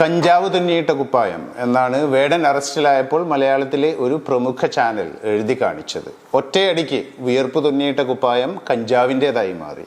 കഞ്ചാവ് തുന്നിയിട്ട കുപ്പായം എന്നാണ് വേടൻ അറസ്റ്റിലായപ്പോൾ മലയാളത്തിലെ ഒരു പ്രമുഖ ചാനൽ എഴുതി കാണിച്ചത്. ഒറ്റയടിക്ക് വിയർപ്പ് തുന്നിയിട്ട കുപ്പായം കഞ്ചാവിന്റെതായി മാറി.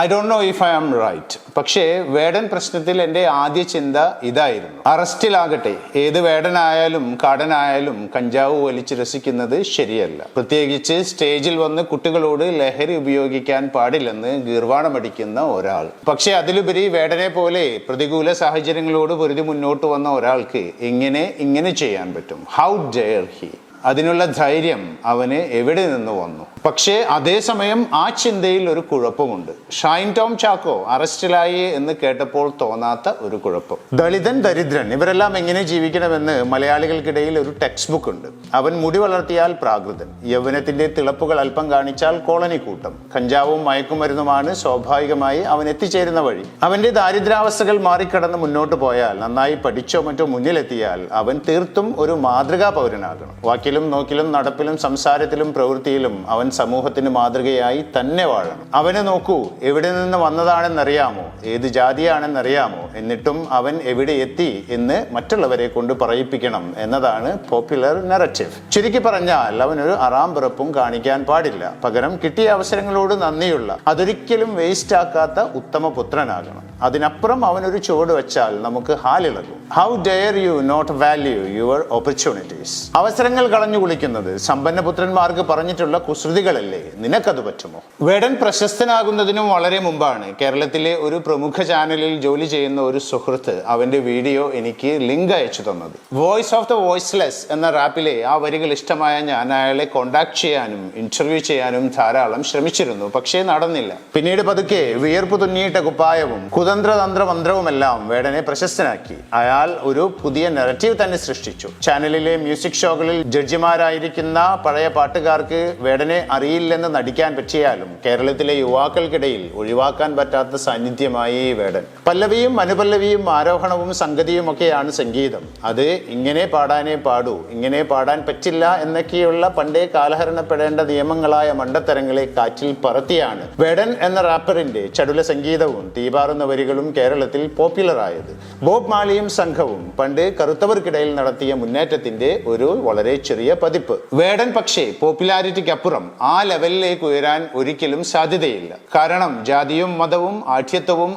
I don't know if I am right പക്ഷേ വേടൻ പ്രശ്നത്തിൽ എന്റെ ആദ്യ ചിന്ത ഇതായിരുന്നു. അറസ്റ്റിലാകട്ടെ. ഏത് വേടനായാലും കാടനായാലും കഞ്ചാവ് വലിച്ച് രസിക്കുന്നത് ശരിയല്ല. പ്രത്യേകിച്ച് സ്റ്റേജിൽ വന്ന് കുട്ടികളോട് ലഹരി ഉപയോഗിക്കാൻ പാടില്ലെന്ന് ഗീർവാണമടിക്കുന്ന ഒരാൾ. പക്ഷേ അതിലുപരി വേടനെ പോലെ പ്രതികൂല സാഹചര്യങ്ങളോട് പൊരുതി മുന്നോട്ട് വന്ന ഒരാൾക്ക് എങ്ങനെ ഇങ്ങനെ ചെയ്യാൻ പറ്റും? ഹൗ ഡെയർ ഹി അതിനുള്ള ധൈര്യം അവന് എവിടെ നിന്ന് വന്നു? പക്ഷേ അതേസമയം ആ ചിന്തയിൽ ഒരു കുഴപ്പമുണ്ട്. ഷൈൻ ടോം ചാക്കോ അറസ്റ്റിലായി എന്ന് കേട്ടപ്പോൾ തോന്നാത്ത ഒരു കുഴപ്പം. ദളിതൻ ദരിദ്രൻ ഇവരെല്ലാം എങ്ങനെ ജീവിക്കണമെന്ന് മലയാളികൾക്കിടയിൽ ഒരു ടെക്സ്റ്റ് ബുക്ക് ഉണ്ട്. അവൻ മുടി വളർത്തിയാൽ പ്രാകൃതൻ. യൗവനത്തിന്റെ തിളപ്പുകൾ അല്പം കാണിച്ചാൽ കോളനി കൂട്ടം. കഞ്ചാവും മയക്കുമരുന്നുമാണ് സ്വാഭാവികമായി അവൻ എത്തിച്ചേരുന്ന വഴി. അവന്റെ ദാരിദ്ര്യാവസ്ഥകൾ മാറിക്കടന്ന് മുന്നോട്ട് പോയാൽ നന്നായി പഠിച്ചോ മറ്റോ മുന്നിലെത്തിയാൽ അവൻ തീർത്തും ഒരു മാതൃകാ പൗരനാകണം വാക്കിലും നോക്കിലും നടപ്പിലും സംസാരത്തിലും പ്രവൃത്തിയിലും അവൻ സമൂഹത്തിന് മാതൃകയായി തന്നെ വാഴണം. അവനെ നോക്കൂ എവിടെ നിന്ന് വന്നതാണെന്നറിയാമോ? ഏത് ജാതിയാണെന്നറിയാമോ? എന്നിട്ടും അവൻ എവിടെ എത്തി എന്ന് മറ്റുള്ളവരെ കൊണ്ട് പറയിപ്പിക്കണം എന്നതാണ് പോപ്പുലർ നറേറ്റീവ് ചുരുക്കി പറഞ്ഞാൽ അവനൊരു അറാം പിറപ്പും കാണിക്കാൻ പാടില്ല. പകരം കിട്ടിയ അവസരങ്ങളോട് നന്ദിയുള്ള അതൊരിക്കലും വേസ്റ്റ് ആക്കാത്ത ഉത്തമ പുത്രനാകണം. അതിനപ്പുറം അവനൊരു ചുവട് വെച്ചാൽ നമുക്ക് ഹാലിളകും. How dare you not value your opportunities അവസരങ്ങൾ കളഞ്ഞു കുളിക്കുന്നത്. സമ്പന്നപുത്രന്മാർക്ക് പറഞ്ഞിട്ടുള്ള കുസൃതികളല്ലേ നിനക്കത് പറ്റുമോ? വേടൻ പ്രശസ്തനാകുന്നതിനും വളരെ മുമ്പാണ് കേരളത്തിലെ ഒരു പ്രമുഖ ചാനലിൽ ജോലി ചെയ്യുന്ന ഒരു സുഹൃത്ത് അവന്റെ വീഡിയോ എനിക്ക് ലിങ്ക് അയച്ചു തന്നത്. വോയിസ് ഓഫ് ദ വോയിസ്ലെസ് എന്ന റാപ്പിലെ ആ വരികൾ ഇഷ്ടമായ ഞാൻ അയാളെ കോണ്ടാക്ട് ചെയ്യാനും ഇന്റർവ്യൂ ചെയ്യാനും ധാരാളം ശ്രമിച്ചിരുന്നു പക്ഷേ നടന്നില്ല. പിന്നീട് പതുക്കെ വിയർപ്പ് തുന്നിയിട്ട കുപ്പായവും കുതന്ത്രതന്ത്ര മന്ത്രവുമെല്ലാം വേടനെ പ്രശസ്തനാക്കി. അയാൾ ഒരു പുതിയ നെററ്റീവ് തന്നെ സൃഷ്ടിച്ചു. ചാനലിലെ മ്യൂസിക് ഷോകളിൽ ജഡ്ജിമാരായിരിക്കുന്ന പഴയ പാട്ടുകാർക്ക് വേടനെ അറിയില്ലെന്ന് നടിക്കാൻ പറ്റിയാലും കേരളത്തിലെ യുവാക്കൾക്കിടയിൽ ഒഴിവാക്കാൻ പറ്റാത്ത സാന്നിധ്യമായി വേടൻ. പല്ലവിയും അനുപല്ലവിയും ആരോഹണവും സംഗതിയും ഒക്കെയാണ് സംഗീതം. അത് ഇങ്ങനെ പാടാനേ പാടൂ ഇങ്ങനെ പാടാൻ പറ്റില്ല എന്നൊക്കെയുള്ള പണ്ടേ കാലഹരണപ്പെടേണ്ട നിയമങ്ങളായ മണ്ടത്തരങ്ങളെ കാറ്റിൽ പറത്തിയാണ് വേടൻ എന്ന റാപ്പറിന്റെ ചടുല സംഗീതവും തീപാറുന്ന വരികളും കേരളത്തിൽ പോപ്പുലറായത്. ബോബ് മാളിയും സംഘവും പണ്ട് കറുത്തവർക്കിടയിൽ നടത്തിയ മുന്നേറ്റത്തിന്റെ ഒരു വളരെ ചെറിയ പതിപ്പ്. വേടൻ പക്ഷേ പോപ്പുലാരിറ്റിക്കപ്പുറം ആ ലെവലിലേക്ക് ഉയരാൻ ഒരിക്കലും സാധ്യതയില്ല. കാരണം ജാതിയും മതവും ആഠ്യത്വവും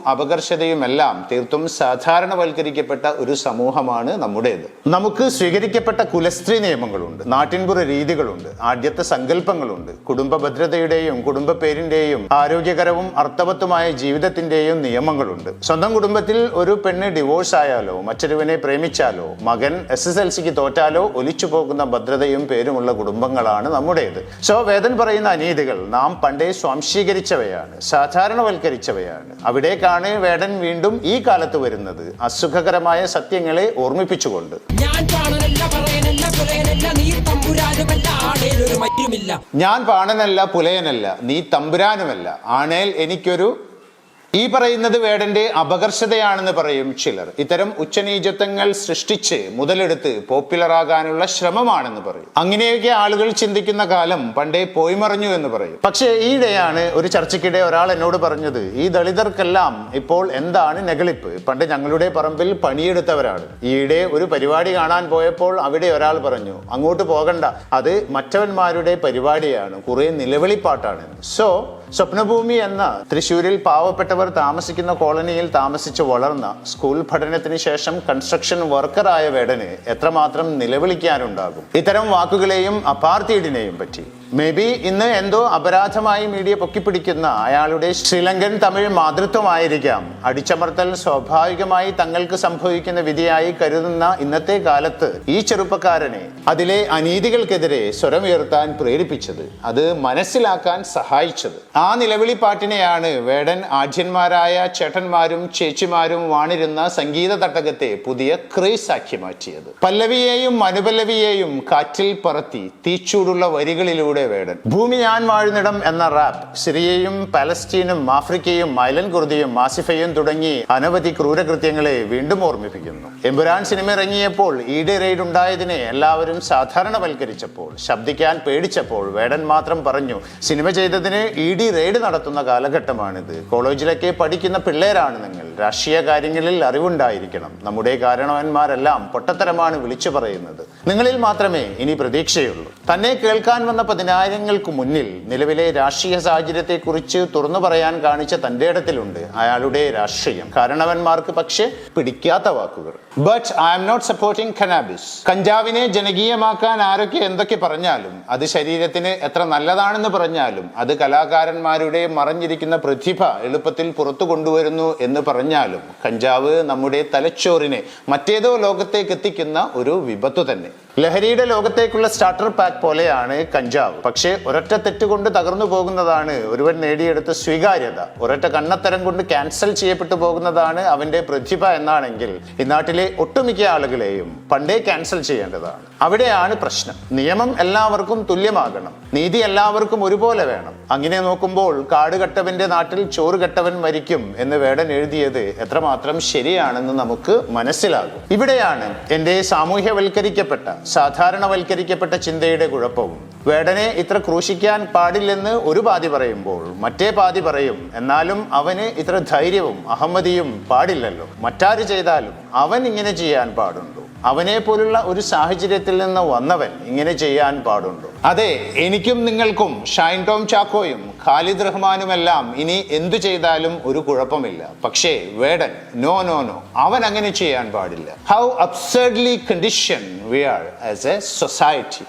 അപകർഷതയുമെല്ലാം തീർത്തും സാധാരണവൽക്കരിക്കപ്പെട്ട ഒരു സമൂഹമാണ് നമ്മുടേത്. നമുക്ക് സ്വീകരിക്കപ്പെട്ട കുലസ്ത്രീ നിയമങ്ങളുണ്ട് നാട്ടിൻപുറ രീതികളുണ്ട് ആദ്യത്തെ സങ്കല്പങ്ങളുണ്ട്. കുടുംബ ഭദ്രതയുടെയും കുടുംബ പേരിന്റെയും ആരോഗ്യകരവും അർത്ഥവത്തുമായ ജീവിതത്തിന്റെയും നിയമങ്ങളുണ്ട്. സ്വന്തം കുടുംബത്തിൽ ഒരു പെണ്ണ് ഡിവോഴ്സ് ആയാലോ മറ്റൊരുവനെ പ്രേമിച്ചാലോ മകൻ എസ് എസ് എൽ സിക്ക് തോറ്റാലോ ഒലിച്ചു പോകുന്ന ഭദ്രതയും പേരുമുള്ള കുടുംബങ്ങളാണ് നമ്മുടേത്. സോ വേദൻ പറയുന്ന അനീതികൾ നാം പണ്ടേ സ്വാംശീകരിച്ചവയാണ് സാധാരണവൽക്കരിച്ചവയാണ്. അവിടേക്കാണ് വേടൻ വീണ്ടും ഈ കാലത്ത് വരുന്നത് അസുഖകരമായ സത്യങ്ങളെ ഓർമ്മിപ്പിച്ചുകൊണ്ട്. ഞാൻ പാണനല്ല പുലയനല്ല നീ തമ്പുരാനുമല്ല. ആണേൽ എനിക്കൊരു ഈ പറയുന്നത് വേടന്റെ അപകർഷതയാണെന്ന് പറയും ചിലർ. ഇത്തരം ഉച്ചനീചത്വങ്ങൾ സൃഷ്ടിച്ച് മുതലെടുത്ത് പോപ്പുലർ പോപ്പുലറാകാനുള്ള ശ്രമമാണെന്ന് പറയും. അങ്ങനെയൊക്കെ ആളുകൾ ചിന്തിക്കുന്ന കാലം പണ്ടേ പോയി മറഞ്ഞു എന്ന് പറയും. പക്ഷേ ഈയിടെയാണ് ഒരു ചർച്ചയ്ക്കിടെ ഒരാൾ എന്നോട് പറഞ്ഞത് ഈ ദളിതർക്കെല്ലാം ഇപ്പോൾ എന്താണ് നെഗളിപ്പ്? പണ്ട് ഞങ്ങളുടെ പറമ്പിൽ പണിയെടുത്തവരാണ്. ഈയിടെ ഒരു പരിപാടി കാണാൻ പോയപ്പോൾ അവിടെ ഒരാൾ പറഞ്ഞു അങ്ങോട്ട് പോകണ്ട. അത് മറ്റവന്മാരുടെ പരിപാടിയാണ്. കുറെ നിലവിളിപ്പാട്ടാണ്. സോ സ്വപ്നഭൂമി എന്ന തൃശ്ശൂരിൽ പാവപ്പെട്ടവർ താമസിക്കുന്ന കോളനിയിൽ താമസിച്ച് വളർന്ന സ്കൂൾ പഠനത്തിന് ശേഷം കൺസ്ട്രക്ഷൻ വർക്കറായ വേടന് എത്രമാത്രം നിലവിളിക്കാനുണ്ടാകും? ഇത്തരം വാക്കുകളെയും അപ്പാർത്തീഡിനെയും പറ്റി. മേ ബി ഇന്ന് എന്തോ അപരാധമായി മീഡിയ പൊക്കിപ്പിടിക്കുന്ന അയാളുടെ ശ്രീലങ്കൻ തമിഴ് മാതൃത്വമായിരിക്കാം. അടിച്ചമർത്തൽ സ്വാഭാവികമായി തങ്ങൾക്ക് സംഭവിക്കുന്ന വിധിയായി കരുതുന്ന ഇന്നത്തെ കാലത്ത് ഈ ചെറുപ്പക്കാരനെ അതിലെ അനീതികൾക്കെതിരെ സ്വരമുയർത്താൻ പ്രേരിപ്പിച്ചത്. അത് മനസ്സിലാക്കാൻ സഹായിച്ചത്. ആ നിലവിളി പാട്ടിനെയാണ് വേടൻ ആഢ്യന്മാരായ ചേട്ടന്മാരും ചേച്ചിമാരും വാണിരുന്ന സംഗീത തട്ടകത്തെ പുതിയ ക്രേസ് ആക്കി മാറ്റിയത്. പല്ലവിയെയും അനുപല്ലവിയെയും കാറ്റിൽ പറത്തി തീച്ചൂടുള്ള വരികളിലൂടെ വേടൻ. ഭൂമി ഞാൻ വാഴുന്നിടം എന്ന റാപ്പ് സിറിയയും പലസ്തീനും ആഫ്രിക്കയും മൈലൻ കുർദിയും മാസിഫയും തുടങ്ങി അനവധി ക്രൂരകൃത്യങ്ങളെ വീണ്ടും ഓർമ്മിപ്പിക്കുന്നു. എമ്പുരാൻ സിനിമ ഇറങ്ങിയപ്പോൾ ഈഡി റെയ്ഡ് ഉണ്ടായതിനെ എല്ലാവരും സാധാരണവൽക്കരിച്ചപ്പോൾ ശബ്ദിക്കാൻ പേടിച്ചപ്പോൾ വേടൻ മാത്രം പറഞ്ഞു സിനിമ ചെയ്തതിന് ഇ ഡി റെയ്ഡ് നടത്തുന്ന കാലഘട്ടമാണിത്. കോളേജിലൊക്കെ പഠിക്കുന്ന പിള്ളേരാണ് നിങ്ങൾ. രാഷ്ട്രീയ കാര്യങ്ങളിൽ അറിവുണ്ടായിരിക്കണം. നമ്മുടെ കാരണവന്മാരെല്ലാം പൊട്ടത്തരമാണ് വിളിച്ചു പറയുന്നത്. നിങ്ങളിൽ മാത്രമേ ഇനി പ്രതീക്ഷയുള്ളൂ. തന്നെ കേൾക്കാൻ വന്ന പതിനായിരങ്ങൾക്ക് മുന്നിൽ നിലവിലെ രാഷ്ട്രീയ സാഹചര്യത്തെക്കുറിച്ച് തുറന്നു പറയാൻ കാണിച്ച തന്റെ ഇടത്തിലുണ്ട് അയാളുടെ രാഷ്ട്രീയം. കാരണവന്മാർക്ക് പക്ഷേ പിടിക്കാത്ത വാക്കുകൾ. But I'm not supporting cannabis കഞ്ചാവിനെ ജനകീയമാക്കാൻ ആരൊക്കെ എന്തൊക്കെ പറഞ്ഞാലും അത് ശരീരത്തിന് എത്ര നല്ലതാണെന്ന് പറഞ്ഞാലും അത് കലാകാരന്മാരുടെ മറഞ്ഞിരിക്കുന്ന പ്രതിഭ എളുപ്പത്തിൽ പുറത്തു കൊണ്ടുവരുന്നു എന്ന് പറഞ്ഞാലും കഞ്ചാവ് നമ്മുടെ തലച്ചോറിനെ മറ്റേതോ ലോകത്തേക്ക് എത്തിക്കുന്ന ഒരു വിപത്തു തന്നെ. ലഹരിയുടെ ലോകത്തേക്കുള്ള സ്റ്റാർട്ടർ പാക്ക് പോലെയാണ് കഞ്ചാവ്. പക്ഷേ ഒരൊറ്റ തെറ്റ് കൊണ്ട് തകർന്നു പോകുന്നതാണ് ഒരുവൻ നേടിയെടുത്ത സ്വീകാര്യത. ഒരൊറ്റ കണ്ണത്തരം കൊണ്ട് ക്യാൻസൽ ചെയ്യപ്പെട്ടു പോകുന്നതാണ് അവന്റെ പ്രതിഭ എന്നാണെങ്കിൽ ഈ നാട്ടിലെ ഒട്ടുമിക്ക ആളുകളെയും പണ്ടേ ക്യാൻസൽ ചെയ്യേണ്ടതാണ്. അവിടെയാണ് പ്രശ്നം. നിയമം എല്ലാവർക്കും തുല്യമാകണം. നീതി എല്ലാവർക്കും ഒരുപോലെ വേണം. അങ്ങനെ നോക്കുമ്പോൾ കാട് കെട്ടവന്റെ നാട്ടിൽ ചോറ് കെട്ടവൻ മരിക്കും എന്ന് വേടൻ എഴുതിയത് എത്രമാത്രം ശരിയാണെന്ന് നമുക്ക് മനസ്സിലാകും. ഇവിടെയാണ് എന്റെ സാമൂഹ്യവൽക്കരിക്കപ്പെട്ട സാധാരണവൽക്കരിക്കപ്പെട്ട ചിന്തയുടെ കുഴപ്പവും. വേടനെ ഇത്ര ക്രൂശിക്കാൻ പാടില്ലെന്ന് ഒരു പാതി പറയുമ്പോൾ മറ്റേ പാതി പറയും എന്നാലും അവന് ഇത്ര ധൈര്യവും അഹമ്മതിയും പാടില്ലല്ലോ. മറ്റാര് ചെയ്താലും അവൻ ഇങ്ങനെ ചെയ്യാൻ പാടുണ്ടോ? അവനെ പോലുള്ള ഒരു സാഹചര്യത്തിൽ നിന്ന് വന്നവൻ ഇങ്ങനെ ചെയ്യാൻ പാടുണ്ടോ? അതെ എനിക്കും നിങ്ങൾക്കും ഷൈൻ ടോം ചാക്കോയും ഖാലിദ് റഹ്മാനുമെല്ലാം ഇനി എന്തു ചെയ്താലും ഒരു കുഴപ്പമില്ല. പക്ഷേ വേടൻ നോ നോ നോ അവൻ അങ്ങനെ ചെയ്യാൻ പാടില്ല. How absurdly condition we are as a society